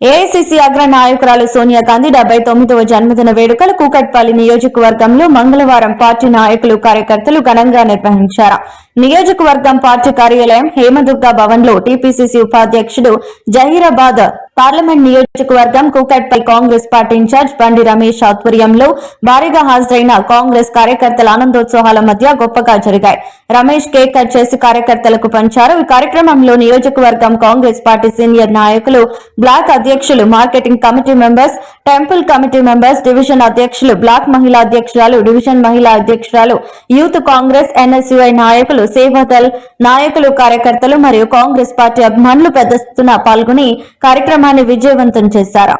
AICC అగ్ర నాయకురాలు సోనియా గాంధీ డెబ్బై తొమ్మిదవ జన్మదిన వేడుకలు కూకట్పల్లి నియోజకవర్గంలో మంగళవారం పార్టీ నాయకులు కార్యకర్తలు ఘనంగా నిర్వహించారు. నియోజకవర్గం పార్టీ కార్యాలయం హేమదుర్గ భవన్లో టీపీసీసీ ఉపాధ్యక్షుడు జహీరాబాద్ పార్లమెంట్ నియోజకవర్గం కూకట్పల్లి కాంగ్రెస్ పార్టీ ఇన్ఛార్జ్ బండి రమేష్ ఆధ్వర్యంలో భారీగా హాజరైన కాంగ్రెస్ కార్యకర్తల ఆనందోత్సవాల మధ్య గొప్పగా జరిగాయి. రమేష్ కేక్ కట్ చేసి కార్యకర్తలకు పంచారు. ఈ కార్యక్రమంలో నియోజకవర్గం కాంగ్రెస్ పార్టీ సీనియర్ నాయకులు బ్లాక్ అధ్యక్షులు marketing committee members temple committee members division అధ్యక్షులు బ్లాక్ మహిళా అధ్యక్షురాలు డివిజన్ మహిళా అధ్యక్షురాలు యూత్ కాంగ్రెస్ ఎన్ఎస్యుఐ నాయకులు సేవాదల్ నాయకులు కార్యకర్తలు మరియు కాంగ్రెస్ పార్టీ అభిమానులు పెద్ద ఎత్తున పాల్గొని కార్యక్రమాన్ని విజయవంతం చేశారు.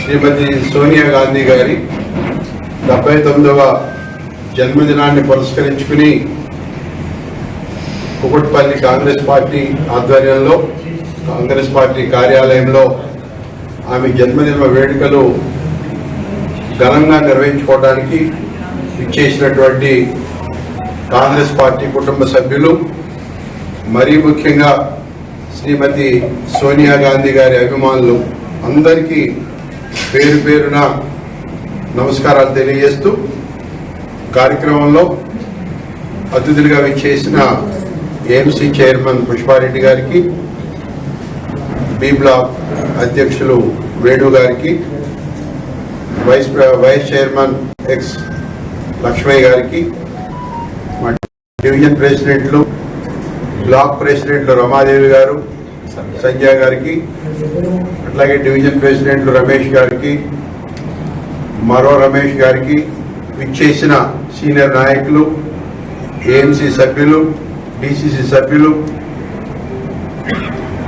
శ్రీమతి సోనియా గాంధీ గారి డెబ్బై తొమ్మిదవ జన్మదినాన్ని పురస్కరించుకుని కుకట్పల్లి కాంగ్రెస్ పార్టీ ఆధ్వర్యంలో కాంగ్రెస్ పార్టీ కార్యాలయంలో ఆమె జన్మదిన వేడుకలు ఘనంగా నిర్వహించుకోవడానికి ఇచ్చేసినటువంటి కాంగ్రెస్ పార్టీ కుటుంబ సభ్యులు మరీ ముఖ్యంగా శ్రీమతి సోనియా గాంధీ గారి అభిమానులు అందరికీ పేరు పేరున నమస్కారాలు తెలియజేస్తూ కార్యక్రమంలో అతిథులుగా విచ్చేసిన ఏఎంసీ చైర్మన్ పుష్పారెడ్డి గారికి బి బ్లాక్ అధ్యక్షులు వేణు గారికి vice vice chairman ex Lakshmaiah గారికి డివిజన్ ప్రెసిడెంట్లు బ్లాక్ ప్రెసిడెంట్లు రమాదేవి గారు సంజయ్ గారికి అట్లాగే డివిజన్ ప్రెసిడెంట్లు రమేష్ గారికి మరో రమేష్ గారికి విచ్చేసిన సీనియర్ నాయకులు ఏఎంసీ సభ్యులు డిసిసి సభ్యులు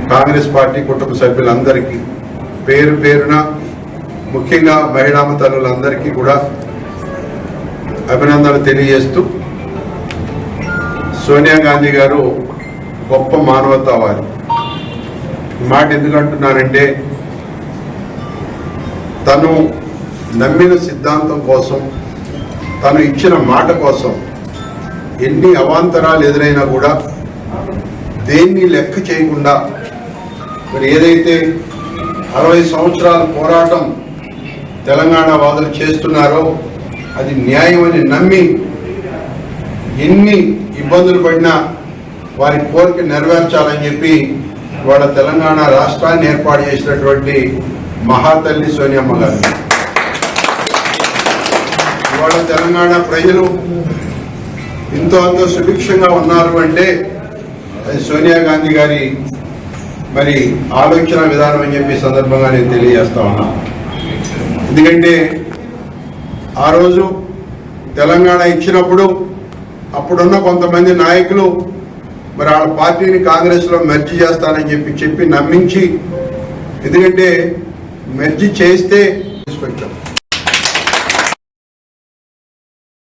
కాంగ్రెస్ పార్టీ కుటుంబ సభ్యులందరికీ పేరు పేరున ముఖ్యంగా మహిళా తల్లులందరికీ కూడా అభినందనలు తెలియజేస్తూ సోనియా గాంధీ గారు గొప్ప మానవతావాది ఈ మాట ఎందుకంటున్నానంటే తను నమ్మిన సిద్ధాంతం కోసం తను ఇచ్చిన మాట కోసం ఎన్ని అవాంతరాలు ఎదురైనా కూడా దేన్ని లెక్క చేయకుండా మరి ఏదైతే అరవై సంవత్సరాల పోరాటం తెలంగాణ వాదులు చేస్తున్నారో అది న్యాయం అని నమ్మి ఎన్ని ఇబ్బందులు పడినా వారి కోరిక నెరవేర్చాలని చెప్పి వాళ్ళ తెలంగాణ రాష్ట్రాన్ని ఏర్పాటు చేసినటువంటి మహాతల్లి సోనియమ్మ గారు. ఇవాళ తెలంగాణ ప్రజలు ఎంతో అంత సుభిక్షంగా ఉన్నారు అంటే అది సోనియా గాంధీ గారి మరి ఆలోచన విధానం అని చెప్పి సందర్భంగా నేను తెలియజేస్తా ఉన్నా. ఎందుకంటే ఆ రోజు తెలంగాణ ఇచ్చినప్పుడు అప్పుడున్న కొంతమంది నాయకులు మరి వాళ్ళ పార్టీని కాంగ్రెస్లో మెర్జీ చేస్తానని చెప్పి చెప్పి నమ్మించి ఎందుకంటే మెర్జీ చేస్తే తీసుకొచ్చాం.